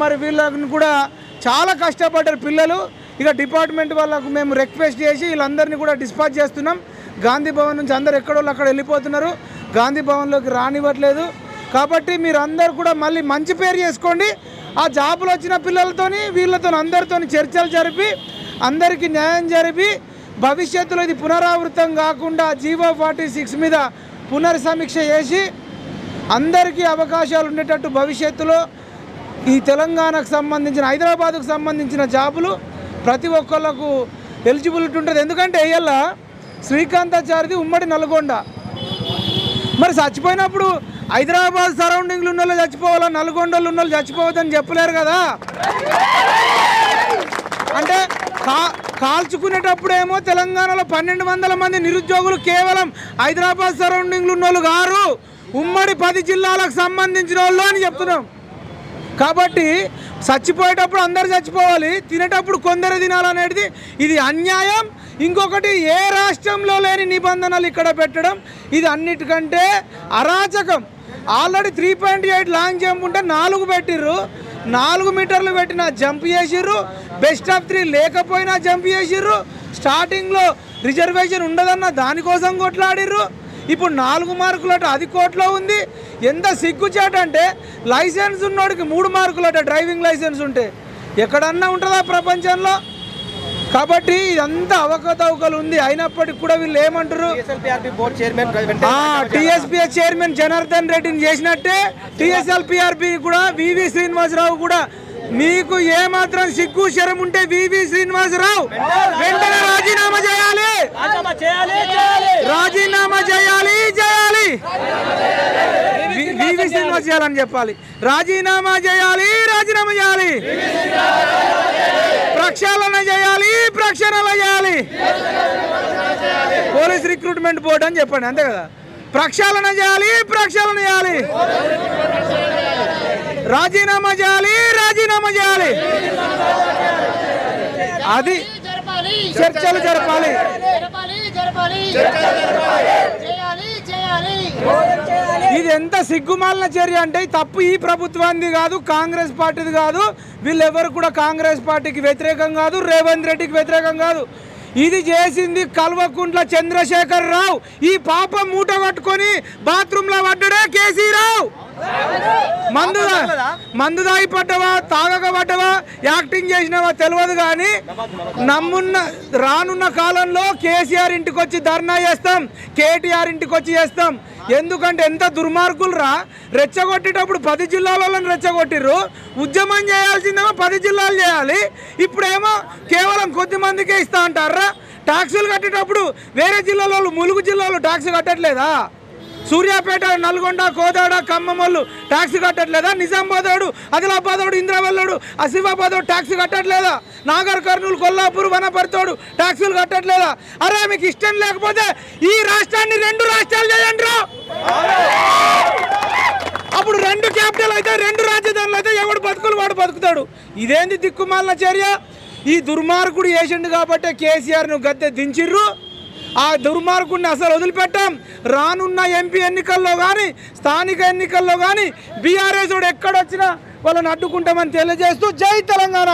మరి వీళ్ళని కూడా చాలా కష్టపడ్డారు పిల్లలు. ఇక డిపార్ట్మెంట్ వాళ్ళకు మేము రిక్వెస్ట్ చేసి వీళ్ళందరినీ కూడా డిస్పాచ్ చేస్తున్నాం. గాంధీ భవన్ నుంచి అందరు ఎక్కడోళ్ళు అక్కడ వెళ్ళిపోతున్నారు. గాంధీ భవన్లోకి రానివ్వట్లేదు. కాబట్టి మీరు అందరు కూడా మళ్ళీ మంచి పేరు చేసుకోండి. ఆ జాబులు వచ్చిన పిల్లలతోని వీళ్ళతో అందరితోని చర్చలు జరిపి అందరికీ న్యాయం జరిపి భవిష్యత్తులో ఇది పునరావృతం కాకుండా జీవో ఫార్టీ సిక్స్ మీద పునర్సమీక్ష చేసి అందరికీ అవకాశాలు ఉండేటట్టు భవిష్యత్తులో ఈ తెలంగాణకు సంబంధించిన హైదరాబాద్కు సంబంధించిన జాబులు ప్రతి ఒక్కళ్ళకు ఎలిజిబిలిటీ ఉంటుంది. ఎందుకంటే ఇవాళ శ్రీకాంతాచారిది ఉమ్మడి నల్గొండ. మరి చచ్చిపోయినప్పుడు హైదరాబాద్ సరౌండింగ్లు ఉన్న వాళ్ళు చచ్చిపోవాలా? నల్గొండలు ఉన్న వాళ్ళు చచ్చిపోవద్దని చెప్పలేరు కదా? అంటే కా కాల్చుకునేటప్పుడేమో తెలంగాణలో పన్నెండు వందల మంది నిరుద్యోగులు కేవలం హైదరాబాద్ సరౌండింగ్లు ఉన్న వాళ్ళు గారు ఉమ్మడి పది జిల్లాలకు సంబంధించిన వాళ్ళు అని చెప్తున్నాం. కాబట్టి చచ్చిపోయేటప్పుడు అందరు చచ్చిపోవాలి తినేటప్పుడు కొందరు తినాలనేది ఇది అన్యాయం. ఇంకొకటి ఏ రాష్ట్రంలో లేని నిబంధనలు ఇక్కడ పెట్టడం ఇది అన్నిటికంటే అరాచకం. Already three point eight long jump ఉంటే నాలుగు పెట్టిర్రు. నాలుగు మీటర్లు పెట్టిన జంప్ చేసిర్రు. బెస్ట్ ఆఫ్ త్రీ లేకపోయినా జంప్ చేసిర్రు. స్టార్టింగ్లో రిజర్వేషన్ ఉండదన్న దానికోసం కొట్లాడిర్రు. ఇప్పుడు నాలుగు మార్కులట అది కోట్లో ఉంది. ఎంత సిగ్గుచేట అంటే లైసెన్స్ ఉన్నోడికి మూడు మార్కులట డ్రైవింగ్ లైసెన్స్ ఉంటే. ఎక్కడన్నా ఉంటుందా ప్రపంచంలో? కాబట్టి ఇదంతా అవకతవకలు ఉంది. అయినప్పటికీ కూడా వీళ్ళు ఏమంటారు టిఎస్పిఎస్ చైర్మన్ జనార్దన్ రెడ్డిని చేసినట్టే టిఎస్ఎల్పిఆర్పి కూడా వివి శ్రీనివాసరావు కూడా. మీకు ఏ మాత్రం సిగ్గు శరం ఉంటే వివి శ్రీనివాసరావు వెంటనే రాజీనామా చేయాలి చేయాలి చేయాలి రాజీనామా చేయాలి చేయాలి వి- వివి శ్రీనివాస్ చేయాలని చెప్పాలి. రాజీనామా చేయాలి రాజీనామా చేయాలి. ప్రక్షాళన చేయాలి ప్రక్షాళన చేయాలి. పోలీస్ రిక్రూట్మెంట్ బోర్డు అని చెప్పండి అంతే కదా? ప్రక్షాళన చేయాలి ప్రక్షాళన చేయాలి. రాజీనామా చేయాలి రాజీనామా చేయాలి. అది చర్చలు జరపాలి జరపాలి జరపాలి చేయాలి చేయాలి ఇది ఎంత సిగ్గుమాలిన చర్య అంటే తప్పు ఈ ప్రభుత్వానికి కాదు కాంగ్రెస్ పార్టీది కాదు వీళ్ళెవరు కూడా కాంగ్రెస్ పార్టీకి వ్యతిరేకం కాదు రేవంత్ రెడ్డికి వ్యతిరేకం కాదు. ఇది చేసింది కల్వకుంట్ల చంద్రశేఖర్ రావు. ఈ పాప మూట పట్టుకొని బాత్రూంలో పడ్డడే కేసీ రావు మందు మందు తాగి పడ్డవా? తాగక పడ్డవా? యాక్టింగ్ చేసినవా? తెలియదు కానీ నమ్మున్న రానున్న కాలంలో కేసీఆర్ ఇంటికి వచ్చి ధర్నా చేస్తాం కేటీఆర్ ఇంటికి వచ్చి చేస్తాం. ఎందుకంటే ఎంత దుర్మార్గులు రా రెచ్చగొట్టేటప్పుడు పది జిల్లాలలో రెచ్చగొట్టిర్రు. ఉద్యమం చేయాల్సిందేమో పది జిల్లాలు చేయాలి. ఇప్పుడేమో కేవలం కొద్ది మందికే ఇస్తా అంటారా ట్యాక్సులు కట్టేటప్పుడు వేరే జిల్లాలో ములుగు జిల్లాలో ట్యాక్స్ కట్టట్లేదా? సూర్యాపేట నల్గొండ కోదాడ కమ్మమల్లు ట్యాక్సీ కట్టట్లేదా? నిజామాబాద్ వాడు ఆదిలాబాద్ వాడు ఇంద్రవల్లుడు ట్యాక్స్ కట్టట్లేదా? నాగర్ కర్నూలు కొల్లాపూర్ వనపర్తోడు ట్యాక్సీలు కట్టట్లేదా? అరే మీకు ఇష్టం లేకపోతే ఈ రాష్ట్రాన్ని రెండు రాష్ట్రాలు చేయండి అప్పుడు రెండు క్యాపిటల్ అయితే రెండు రాజధానులు అయితే ఎవడు బతుకులు వాడు బతుకుతాడు. ఇదేంది దిక్కుమాలిన చర్య? ఈ దుర్మార్గుడు వేసిండు కాబట్టి కేసీఆర్ను గద్దె దించిర్రు. ఆ దుర్మార్గుడిని అసలు వదిలిపెట్టాం. రానున్న ఎంపీ ఎన్నికల్లో కానీ స్థానిక ఎన్నికల్లో కానీ బీఆర్ఎస్ ఎక్కడొచ్చినా వాళ్ళని అడ్డుకుంటామని తెలియజేస్తూ జై తెలంగాణ.